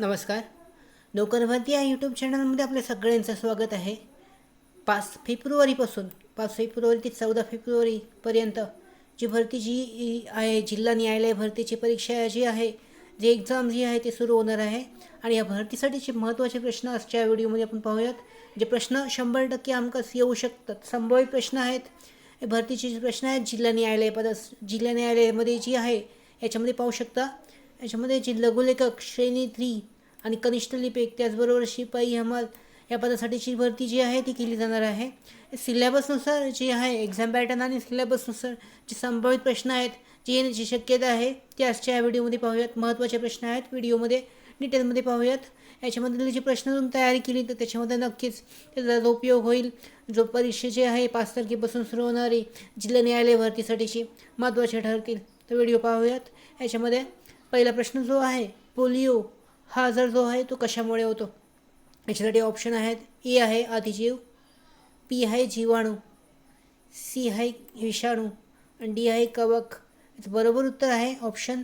नमस्कार. नोकरभरती या यूट्यूब चॅनलमध्ये आपल्या सगळ्यांचं स्वागत आहे. पाच फेब्रुवारीपासून पाच फेब्रुवारी ते चौदा फेब्रुवारीपर्यंत जी भरती जी आहे जिल्हा न्यायालय भरतीची परीक्षा जी आहे जी एक्झाम जी आहे ती सुरू होणार आहे. आणि या भरतीसाठीचे महत्त्वाचे प्रश्न आजच्या व्हिडिओमध्ये आपण पाहूयात जे प्रश्न शंभर टक्के हमखास येऊ शकतात. संभाव्य प्रश्न आहेत. हे भरतीचे जे प्रश्न आहेत जिल्हा न्यायालय पद जिल्हा न्यायालयामध्ये जी आहे याच्यामध्ये पाहू शकता. याच्यामध्ये जी लघुलेखक श्रेणी थ्री आणि कनिष्ठ लिपिक त्याचबरोबर शिपाई हमाल या पदासाठीची भरती जी आहे ती केली जाणार आहे. सिलेबसनुसार जी आहे एक्झाम पॅटर्न आणि सिलेबसनुसार जे संभावित प्रश्न आहेत जी येण्याची शक्यता आहे ते आजच्या या व्हिडिओमध्ये पाहूयात. महत्त्वाचे प्रश्न आहेत व्हिडिओमध्ये डिटेलमध्ये पाहूयात. याच्यामधले जे प्रश्न तुम्ही तयारी केली तर त्याच्यामध्ये नक्कीच त्याचा जो उपयोग होईल. जो परीक्षे जे आहे पाच तारखेपासून सुरू होणारी जिल्हा न्यायालय भरतीसाठीची महत्त्वाचे ठरतील. तर व्हिडिओ पाहूयात. याच्यामध्ये पहिला प्रश्न जो आहे पोलिओ हा आजार जो आहे तो कशामुळे होतो? याच्यासाठी ऑप्शन आहेत ए आहे आदिजीव पी आहे जीवाणू सी आहे विषाणू आणि डी आहे कवक. याचं बरोबर उत्तर आहे ऑप्शन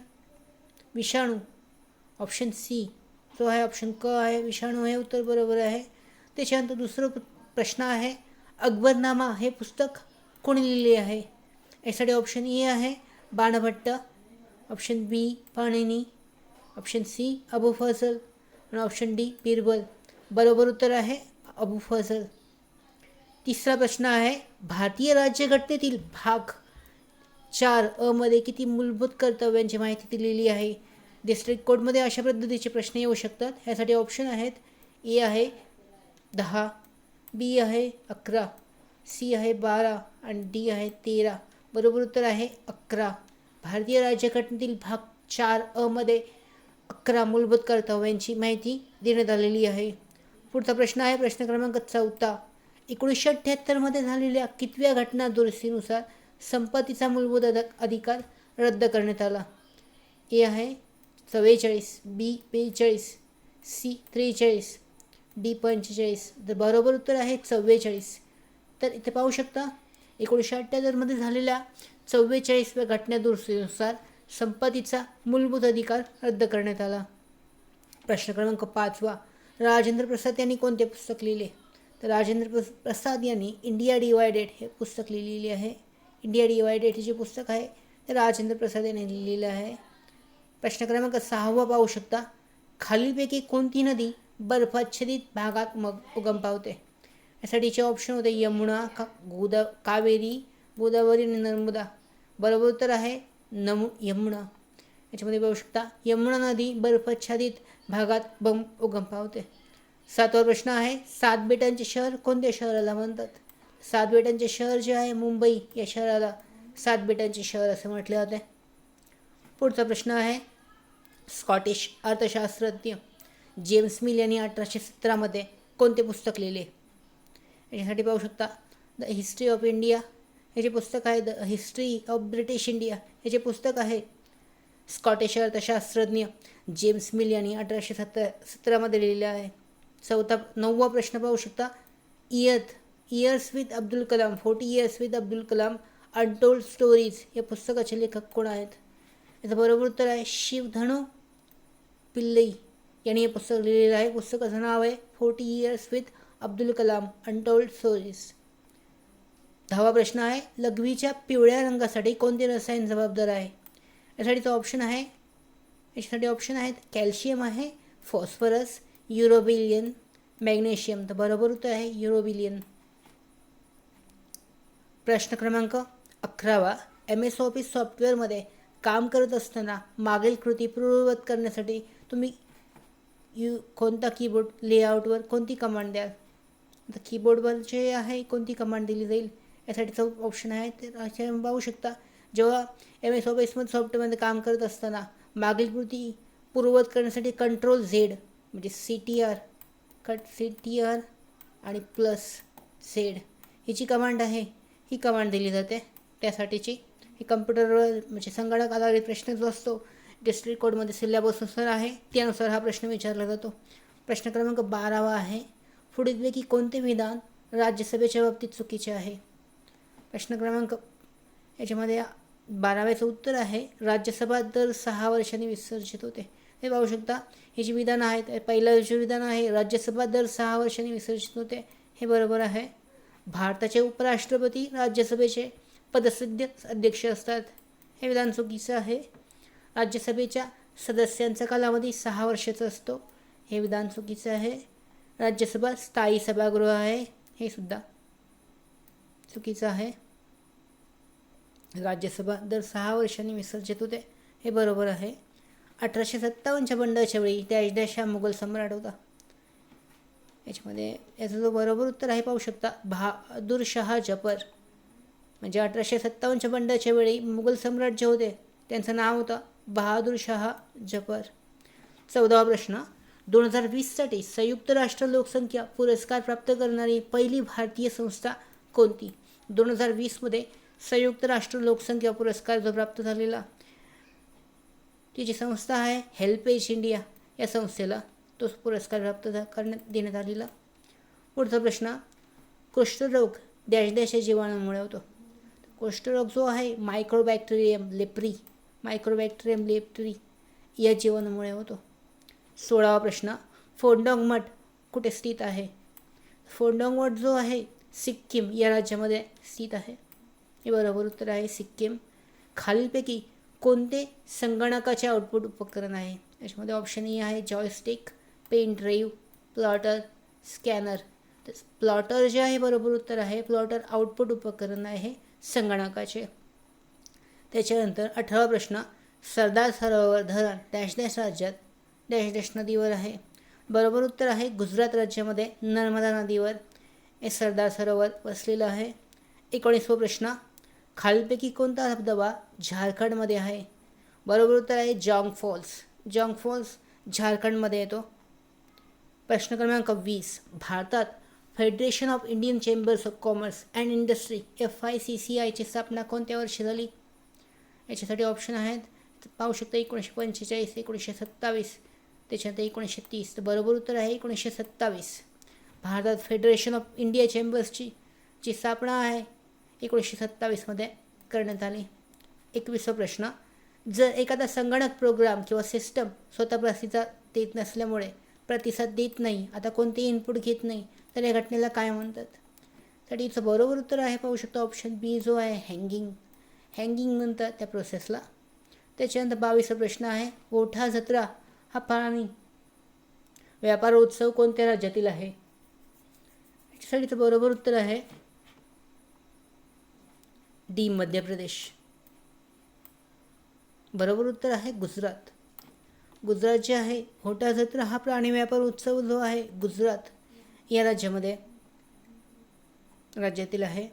विषाणू ऑप्शन सी जो आहे ऑप्शन क आहे विषाणू हे उत्तर बरोबर आहे. त्याच्यानंतर दुसरं प्र- प्रश्न आहे अकबरनामा हे पुस्तक कोणी लिहिले आहे? यासाठी ऑप्शन ए आहे Banabhatta. Option B Panini. Option C Abu Fazal. आणि ऑप्शन डी बिरबल. बरोबर उत्तर आहे अबू फजल. तिसरा प्रश्न आहे भारतीय राज्यघटनेतील भाग चार अमध्ये किती मूलभूत कर्तव्यांची माहिती दिलेली आहे? डिस्ट्रिक्ट कोर्टमध्ये अशा पद्धतीचे प्रश्न येऊ शकतात. यासाठी ऑप्शन आहेत ए आहे दहा बी आहे अकरा सी आहे बारा आणि डी आहे तेरा. बरोबर उत्तर आहे अकरा. भारतीय राज्यघटनेतील भाग चार अमध्ये अकरा मूलभूत कर्तव्यांची माहिती देण्यात आलेली आहे. पुढचा प्रश्न आहे प्रश्न क्रमांक चौथा एकोणीसशे अठ्ठ्याहत्तरमध्ये झालेल्या कितव्या घटना दुरुस्तीनुसार संपत्तीचा मूलभूत अधिकार रद्द करण्यात आला. ए आहे चव्वेचाळीस बी बेचाळीस सी त्रेचाळीस डी पंचेचाळीस. तर बरोबर उत्तर आहे चव्वेचाळीस. तर इथे पाहू शकता एकोणीसशे अठ्ठ्याहत्तरमध्ये झालेल्या चव्वेचाळीसव्या घटना दुरुस्तीनुसार संपत्तीचा मूलभूत अधिकार रद्द करण्यात आला. प्रश्न क्रमांक पाचवा राजेंद्र प्रसाद यांनी कोणते पुस्तक लिहिले? तर राजेंद्र प्रसाद यांनी इंडिया डिवायडेड हे पुस्तक लिहिलेले आहे. इंडिया डिवायडेड हे जे पुस्तक आहे ते राजेंद्र प्रसाद यांनी लिहिलेलं आहे. प्रश्न क्रमांक सहावा पाहू शकता. खालीलपैकी कोणती नदी बर्फाच्छादित भागात मग उगम पावते? यासाठीचे ऑप्शन होते यमुना का गोदा कावेरी गोदावरी आणि नर्मदा. बरोबर उत्तर आहे. नमु यमुना. याच्यामध्ये पाहू शकता यमुना नदी बर्फाच्छादित भागात बम उगम पावते सातवा प्रश्न आहे सात बेटांचे शहर कोणत्या शहराला म्हणतात? सात बेटांचे शहर जे आहे मुंबई या शहराला सात बेटांचे शहर असे म्हटले जाते. पुढचा प्रश्न आहे स्कॉटिश अर्थशास्त्रज्ञ जेम्स मिल यांनी अठराशे सतरामध्ये कोणते पुस्तक लिहिले? याच्यासाठी पाहू शकता द हिस्ट्री ऑफ इंडिया हे जे पुस्तक आहे the history of British India हे जे पुस्तक आहे स्कॉटिश अर्थशास्त्रज्ञ जेम्स मिल यांनी अठराशे सत्तर सतरामध्ये लिहिलेलं आहे. चौथा नववा प्रश्न पाहू शकता. इयत years with Abdul Kalam forty years with Abdul Kalam untold stories या पुस्तकाचे लेखक कोण आहेत? याचं बरोबर उत्तर आहे शिवधनु पिल्लई यांनी हे पुस्तक लिहिलेलं आहे. पुस्तकाचं नाव आहे forty years with Abdul Kalam untold stories. दहावा प्रश्न आहे लघवीच्या पिवळ्या रंगासाठी कोणते रसायन जबाबदार आहे? यासाठीचा ऑप्शन आहे याच्यासाठी ऑप्शन आहेत कॅल्शियम आहे फॉस्फरस युरोबिलियन मॅग्नेशियम तर बरोबर उत्तर आहे युरोबिलियन प्रश्न क्रमांक अकरावा. एम एस ऑफिस सॉफ्टवेअरमध्ये काम करत असताना मागील कृती पूर्ववत करण्यासाठी तुम्ही यू कोणता कीबोर्ड लेआउटवर कोणती कमांड द्याल? तर कीबोर्डवर जे आहे कोणती कमांड दिली जाईल? यासाठीचं ऑप्शन आहे. तर असे पाहू शकता. जेव्हा एम एस ऑफिसमध्ये सॉफ्टवेअरमध्ये काम करत असताना मागील कृती पूर्ववत करण्यासाठी कंट्रोल झेड म्हणजे C T R cut C T R आणि प्लस झेड ही जी कमांड आहे. ही कमांड दिली जाते. त्यासाठीची ही कम्प्युटरवर म्हणजे संगणक आधारित प्रश्न जो असतो डिस्ट्रिक्ट कोडमध्ये सिलेबसनुसार आहे. त्यानुसार हा प्रश्न विचारला जातो. प्रश्न क्रमांक बारावा आहे. पुढीलपैकी कोणते विधान राज्यसभेच्या बाबतीत चुकीचे आहे? प्रश्न क्रमांक याच्यामध्ये बाराव्याचं उत्तर आहे. राज्यसभा दर सहा वर्षांनी विसर्जित होते. हे पाहू शकता हे जी विधानं आहेत पहिलं जे विधान आहे राज्यसभा दर सहा वर्षांनी विसर्जित होते. हे बरोबर आहे. भारताचे उपराष्ट्रपती राज्यसभेचे पदसिद्ध अध्यक्ष असतात. हे विधान चुकीचं आहे. राज्यसभेच्या सदस्यांचा कालावधी सहा वर्षाचा असतो. हे विधान चुकीचं आहे. राज्यसभा स्थायी सभागृह आहे. हे सुद्धा चुकीचं आहे. राज्यसभा दर सहा वर्षांनी विसर्जित होते. हे बरोबर आहे. अठराशे सत्तावन्नच्या बंडाच्या वेळी डॅश डॅश हा मुघल सम्राट होता. याच्यामध्ये याचं जो बरोबर उत्तर आहे पाहू शकता बहादूर शहा जफर. म्हणजे अठराशे सत्तावन्नच्या बंडाच्या वेळी मुघल सम्राट जे होते त्यांचं नाव होतं बहादूर शहा जफर. चौदावा प्रश्न. दोन हजार वीससाठी संयुक्त राष्ट्र लोकसंख्या पुरस्कार प्राप्त करणारी पहिली भारतीय संस्था कोणती? दोन हजार वीसमध्ये संयुक्त राष्ट्र लोकसंख्या पुरस्कार जो प्राप्त झालेला तिची संस्था आहे हेल्पेज इंडिया. या संस्थेला तो पुरस्कार प्राप्त झा करण्यात देण्यात आलेला. पुढचा प्रश्न कुष्ठरोग डॅश डॅश या जीवाणूमुळे होतो. कुष्ठरोग जो आहे मायक्रोबॅक्टेरियम लेप्री मायक्रोबॅक्टेरियम लेप्री या जीवाणूमुळे होतो. सोळावा प्रश्न फोंडोंग मठ कुठे स्थित आहे? फोंडोंग मठ जो आहे सिक्कीम या राज्यामध्ये स्थित आहे. हे बरोबर उत्तर आहे सिक्कीम. खालीलपैकी कोणते संगणकाचे आउटपुट उपकरण आहे? याच्यामध्ये ऑप्शन ए आहे joystick pen drive plotter scanner तर प्लॉटर जे आहे बरोबर उत्तर आहे प्लॉटर आउटपुट उपकरण आहे संगणकाचे. त्याच्यानंतर अठरावा प्रश्न सरदार सरोवर धरण डॅश डॅश राज्यात डॅश डॅश नदीवर आहे. बरोबर उत्तर आहे गुजरात राज्यामध्ये नर्मदा नदीवर हे सरदार सरोवर वसलेलं आहे. एकोणीसवा प्रश्न खालीलपैकी कोणता धबधबा झारखंडमध्ये आहे? बरोबर उत्तर आहे जॉंग फॉल्स. जॉंग फॉल्स झारखंडमध्ये येतो. प्रश्न क्रमांक वीस. भारतात Federation of Indian Chambers of Commerce and Industry F I C C आयची स्थापना कोणत्या वर्षी झाली? याच्यासाठी ऑप्शन आहेत. पाहू शकता एकोणीसशे पंचेचाळीस एकोणीसशे सत्तावीस त्याच्यानंतर एकोणीसशे तीस. तर बरोबर उत्तर आहे एकोणीसशे सत्तावीस. भारतात फेडरेशन ऑफ इंडिया चेंबर्सची जी स्थापना आहे. एकोणीसशे सत्तावीसमध्ये करण्यात आली. एकवीसवा प्रश्न जर एखादा संगणक प्रोग्राम किंवा सिस्टम स्वतः प्रतिसाद देत नसल्यामुळे प्रतिसाद देत नाही आता कोणतेही इनपुट घेत नाही तर या घटनेला काय म्हणतात? तर याचं बरोबर उत्तर आहे पाहू शकतो ऑप्शन बी जो आहे हँगिंग हँगिंग म्हणतात त्या प्रोसेसला त्याच्यानंतर बावीसचा प्रश्न आहे ओठा जत्रा हा प्राणी व्यापार उत्सव कोणत्या राज्यातील आहे? याच्यासाठी तर बरोबर उत्तर आहे डी मध्य प्रदेश. बरोबर उत्तर आहे गुजरात. गुजरात जे आहे होटा जत्रा हा प्राणी व्यापार उत्सव जो आहे गुजरात या राज्यामध्ये. राज्यातील आहे.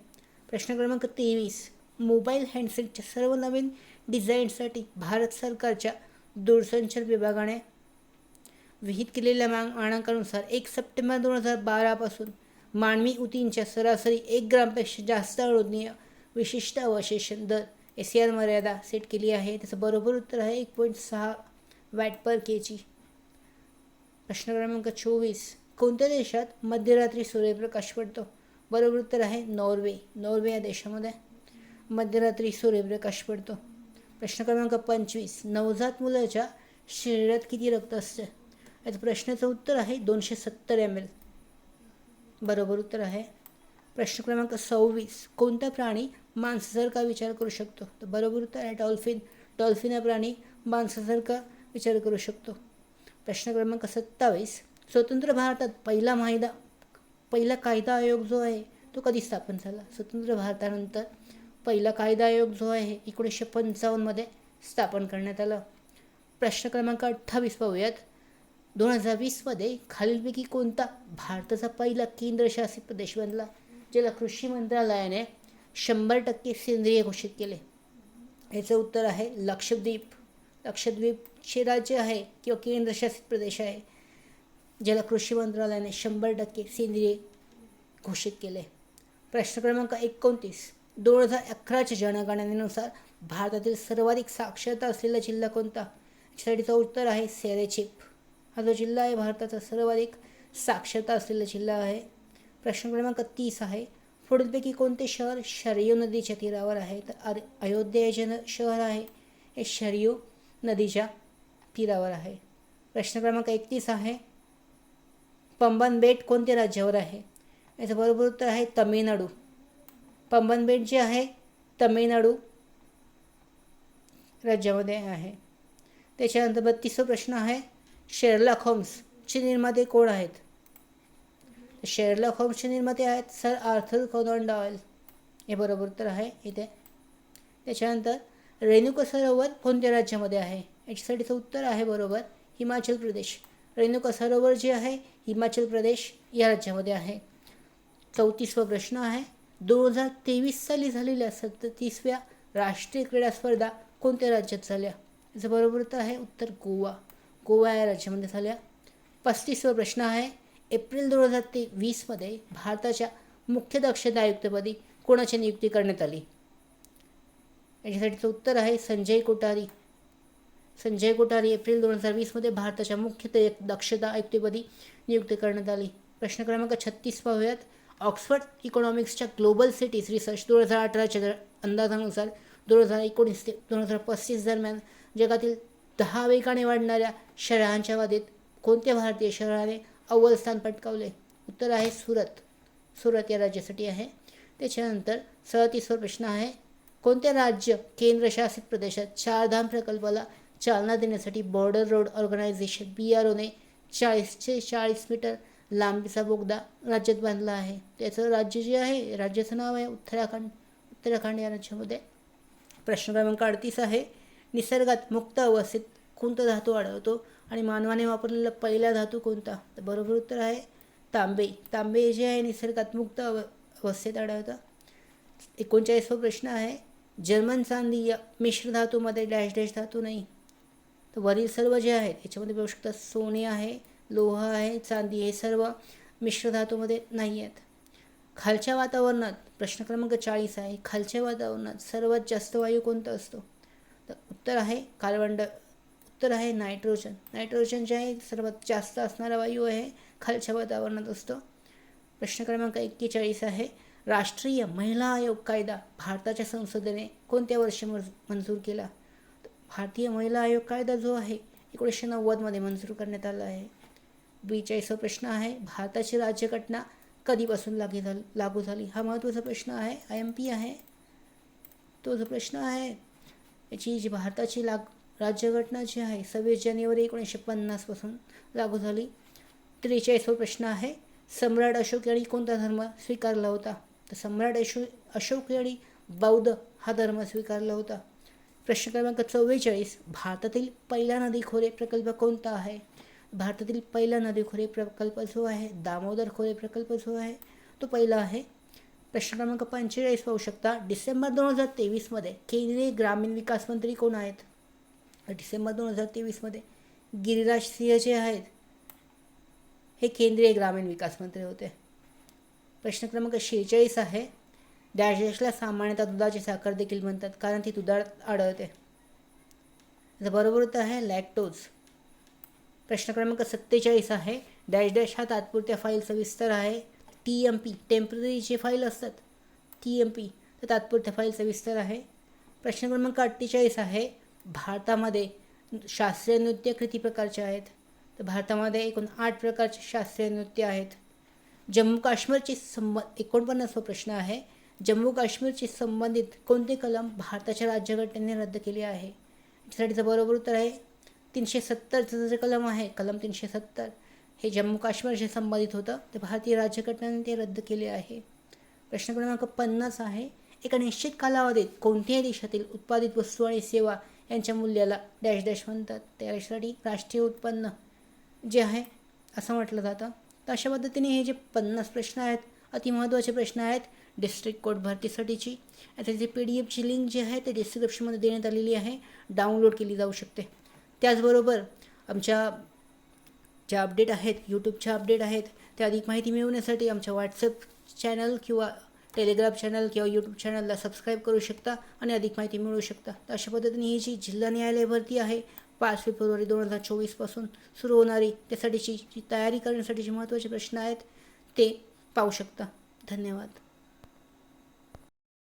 प्रश्न क्रमांक तेवीस. मोबाईल हँडसेटच्या सर्व नवीन डिझाईनसाठी भारत सरकारच्या दूरसंचार विभागाने विहित केलेल्या मानांकानुसार एक सप्टेंबर दोन हजार बारापासून मानवी उतींच्या सरासरी एक ग्रामपेक्षा जास्त अळोदनीय विशिष्ट अवशेषण दर ए सी आर मर्यादा सेट केली आहे. त्याचं बरोबर उत्तर आहे एक पॉईंट सहा वॅट पर के जी प्रश्न क्रमांक चोवीस. कोणत्या देशात मध्यरात्री सूर्यप्रकाश पडतो? बरोबर उत्तर आहे नॉर्वे. नॉर्वे या देशामध्ये मध्यरात्री सूर्यप्रकाश पडतो. प्रश्न क्रमांक पंचवीस. नवजात मुलाच्या शरीरात किती रक्त असते? याचं प्रश्नाचं उत्तर आहे दोनशे सत्तर एम एल बरोबर उत्तर आहे प्रश्न क्रमांक सव्वीस. कोणता प्राणी माणसासारखा विचार करू शकतो? तर बरोबर उत्तर आहे डॉल्फिन. डॉल्फिन हा प्राणी माणसासारखा विचार करू शकतो. प्रश्न क्रमांक सत्तावीस. स्वतंत्र भारतात पहिला माहिदा पहिला कायदा आयोग जो आहे तो कधी स्थापन झाला? स्वतंत्र भारतानंतर पहिला कायदा आयोग जो आहे एकोणीसशे पंचावन्नमध्ये स्थापन करण्यात आला. प्रश्न क्रमांक अठ्ठावीस पाहूयात. दोन हजार वीसमध्ये खालीलपैकी कोणता भारताचा पहिला केंद्रशासित प्रदेश बनला? ज्याला कृषी मंत्रालयाने शंभर टक्के सेंद्रिय घोषित केले. याचं उत्तर आहे लक्षद्वीप. लक्षद्वीपचे राज्य आहे किंवा केंद्रशासित प्रदेश आहे ज्याला कृषी मंत्रालयाने शंभर टक्के सेंद्रिय घोषित केले. प्रश्न क्रमांक एकोणतीस. दोन हजार अकराच्या जनगणनेनुसार भारतातील सर्वाधिक साक्षरता असलेला जिल्हा कोणता? याच्यासाठीचं उत्तर आहे सेरेचिप हा जो जिल्हा आहे भारताचा सर्वाधिक साक्षरता असलेला जिल्हा आहे प्रश्न क्रमांक तीस आहे. पुढीलपैकी कोणते शहर शरयू नदीच्या तीरावर आहे? तर अर अयोध्या जे शहर आहे हे शरयू नदीच्या तीरावर आहे. प्रश्न क्रमांक एकतीस आहे. पंबन बेट कोणत्या राज्यावर आहे? याचं बरोबर उत्तर आहे तमिळनाडू. पंबन बेट जे आहे तमिळनाडू राज्यामध्ये आहे. त्याच्यानंतर बत्तीसवा प्रश्न आहे शेरला होम्सचे निर्माते कोण आहेत? शेरलॉक होम्सचे निर्माते आहेत. सर आर्थर कॉनॉन डॉयल हे बरोबर उत्तर आहे इथे. त्याच्यानंतर रेणुका सरोवर कोणत्या राज्यामध्ये आहे? याच्यासाठीचं उत्तर आहे बरोबर हिमाचल प्रदेश. रेणुका सरोवर जे आहे हिमाचल प्रदेश या राज्यामध्ये आहे. चौतीसवा प्रश्न आहे दोन हजार तेवीस साली झालेल्या सदतीसव्या राष्ट्रीय क्रीडा स्पर्धा कोणत्या राज्यात झाल्या? याचं बरोबर तर आहे उत्तर गोवा. गोवा या राज्यामध्ये झाल्या. पस्तीसवा प्रश्न आहे एप्रिल दोन हजार ते वीसमध्ये भारताच्या मुख्य दक्षता आयुक्तपदी कोणाची नियुक्ती करण्यात आली? याच्यासाठीचं उत्तर आहे संजय कोठारी. संजय कोठारी एप्रिल दोन हजार वीसमध्ये भारताच्या मुख्य ते दक्षता आयुक्तपदी नियुक्ती करण्यात आली. प्रश्न क्रमांक छत्तीस पाहूयात. ऑक्सफर्ड इकॉनॉमिक्सच्या ग्लोबल सिटीज रिसर्च दोन हजार अठराच्या अंदाजानुसार दोन हजार एकोणीस ते दोन हजार पस्तीस दरम्यान जगातील दहा वेगाने वाढणाऱ्या शहरांच्या वादेत कोणत्या भारतीय शहराने अव्वल स्थान पटकावले. उत्तर आहे सुरत. सुरत या राज्यासाठी आहे. त्याच्यानंतर सदतीसवा प्रश्न आहे. कोणते राज्य केंद्रशासित प्रदेशात चारधाम प्रकल्पाला चालना देण्यासाठी border road organisation B R one चाळीसशे चाळीस मीटर लांबीचा बोगदा राज्यात बांधला आहे. त्याचं राज्य जे आहे राज्याचं नाव आहे उत्तराखंड. उत्तराखंड या राज्यामध्ये प्रश्न क्रमांक अडतीस आहे. निसर्गात मुक्त अवस्थेत कोणता धातू आढळतो आणि मानवाने वापरलेला पहिला धातू कोणता? तर बरोबर उत्तर आहे तांबे. तांबे जे आहे निसर्गात मुक्त अव अवस्थेत आढळतं. एकोणचाळीसवा प्रश्न आहे जर्मन चांदी या मिश्र धातूमध्ये डॅश डॅश धातू नाही. तर वरील सर्व जे आहेत याच्यामध्ये बघू शकता सोने आहे लोह आहे चांदी हे सर्व मिश्र धातूमध्ये नाही आहेत. खालच्या वातावरणात प्रश्न क्रमांक चाळीस आहे खालच्या वातावरणात सर्वात जास्त वायू कोणता असतो? तर उत्तर आहे कार्बन तर उत्तर आहे नायट्रोजन. नायट्रोजन जे आहे सर्वात जास्त असणारा वायू आहे खालच्या वातावरणात असतो. प्रश्न क्रमांक एक्केचाळीस आहे. राष्ट्रीय महिला आयोग कायदा भारताच्या संसदेने कोणत्या वर्षी मज मंजूर केला? भारतीय महिला आयोग कायदा जो आहे एकोणीसशे नव्वदमध्ये मंजूर करण्यात आला आहे. बेचाळीसवा प्रश्न आहे भारताची राज्यघटना कधीपासून लागू झाली लागू झाली? हा महत्त्वाचा प्रश्न आहे. आय एम पी आहे. तो जो प्रश्न आहे याची जी भारताची लाग राज्यघटना जी आहे सव्वीस जानेवारी एकोणीसशे पन्नासपासून लागू झाली. त्रेचाळीसवा प्रश्न आहे सम्राट अशोक यांनी कोणता धर्म स्वीकारला होता? तर सम्राट अशो अशोक यांनी बौद्ध हा धर्म स्वीकारला होता. प्रश्न क्रमांक चव्वेचाळीस भारतातील पहिला नदी खोरे प्रकल्प कोणता आहे? भारतातील पहिला नदी खोरे प्रकल्प जो आहे दामोदर खोरे प्रकल्प जो आहे तो पहिला आहे. प्रश्न क्रमांक पंचेचाळीस पाहू शकता डिसेंबर दोन हजार तेवीसमध्ये केंद्रीय ग्रामीण विकास मंत्री कोण आहेत? डिसेंबर दोन हजार तेवीसमध्ये गिरिराज सिंह जे आहेत हे केंद्रीय ग्रामीण विकास मंत्री होते. प्रश्न क्रमांक शेहेचाळीस आहे. डॅशला सामान्यतः दुधाची साखर देखील म्हणतात कारण ती दुधात आढळते. बरोबर तर आहे लॅक्टोज प्रश्न क्रमांक सत्तेचाळीस आहे. डॅश डॅश हा तात्पुरत्या फाईलचा विस्तार आहे. टी एम पी टेंपररी जे फाईल असतात टी एम पी तर तात्पुरत्या फाईलचा विस्तार आहे. प्रश्न क्रमांक अठ्ठेचाळीस आहे. भारतामध्ये शास्त्रीय नृत्य किती प्रकारचे आहेत? तर भारतामध्ये एकूण आठ प्रकारचे शास्त्रीय नृत्य आहेत. जम्मू काश्मीरची संब एकोणपन्नासवा प्रश्न आहे. जम्मू काश्मीरची संबंधित कोणते कलम भारताच्या राज्यघटनेने रद्द केले आहे? याच्यासाठीचं बरोबर उत्तर आहे तीनशे सत्तरचं जे कलम आहे कलम तीनशे सत्तर हे जम्मू काश्मीरशी संबंधित होतं. ते भारतीय राज्यघटनेने ते रद्द केले आहे. प्रश्न क्रमांक पन्नास आहे. एका निश्चित कालावधीत कोणत्याही देशातील उत्पादित वस्तू आणि सेवा यांच्या मूल्याला डॅश डॅश म्हणतात. त्यासाठी राष्ट्रीय उत्पन्न जे आहे असं म्हटलं जातं. तर अशा पद्धतीने हे जे पन्नास प्रश्न आहेत अतिमहत्त्वाचे प्रश्न आहेत डिस्ट्रिक्ट कोर्ट भरतीसाठीची. याची पी डी एफची लिंक जी आहे ते डिस्क्रिप्शनमध्ये देण्यात आलेली आहे. डाउनलोड केली जाऊ शकते. त्याचबरोबर आमच्या ज्या अपडेट आहेत यूट्यूबच्या अपडेट आहेत त्या अधिक माहिती मिळवण्यासाठी आमच्या व्हॉट्सअप चॅनल किंवा टेलिग्राम चॅनल किंवा यूट्यूब चॅनलला सबस्क्राईब करू शकता आणि अधिक माहिती मिळू शकता तर अशा पद्धतीने ही जी जिल्हा न्यायालय भरती आहे पाच फेब्रुवारी दोन हजार चोवीसपासून सुरू होणारी त्यासाठीची जी तयारी करण्यासाठीचे महत्त्वाचे प्रश्न आहेत ते पाहू शकता धन्यवाद